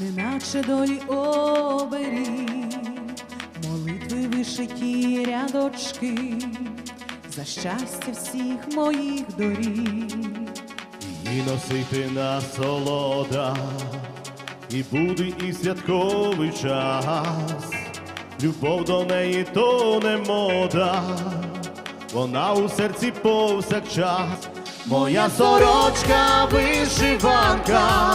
наче долі обері, молитви вишиті рядочки, за щастя всіх моїх доріг. І носити насолода, і буде і святковий час. Любов до неї то не мода, вона у серці повсякчас. Моя сорочка вишиванка,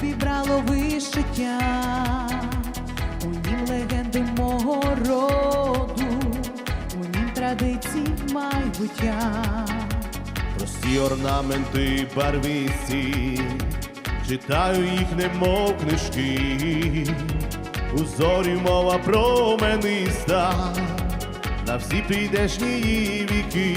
Де убібрало вишиття, у нім легенди мого роду, у нім традиції майбуття. Прості орнаменти барвисті, читаю їх, немов книжки, у зорі мова промениста, на всі прийдешні віки.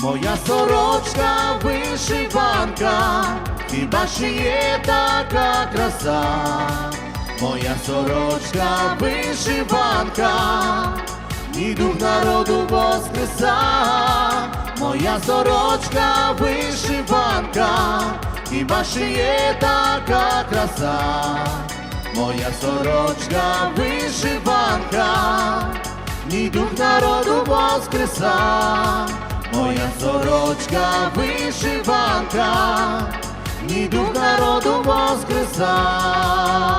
Моя сорочка вишиванка, хіба ще є така краса, моя сорочка вишиванка, мій дух народу воскреса, моя сорочка вишиванка, хіба ще є така краса, моя сорочка вишиванка, мій дух народу воскреса. Моя сорочка вишиванка, мій дух народу воскреса.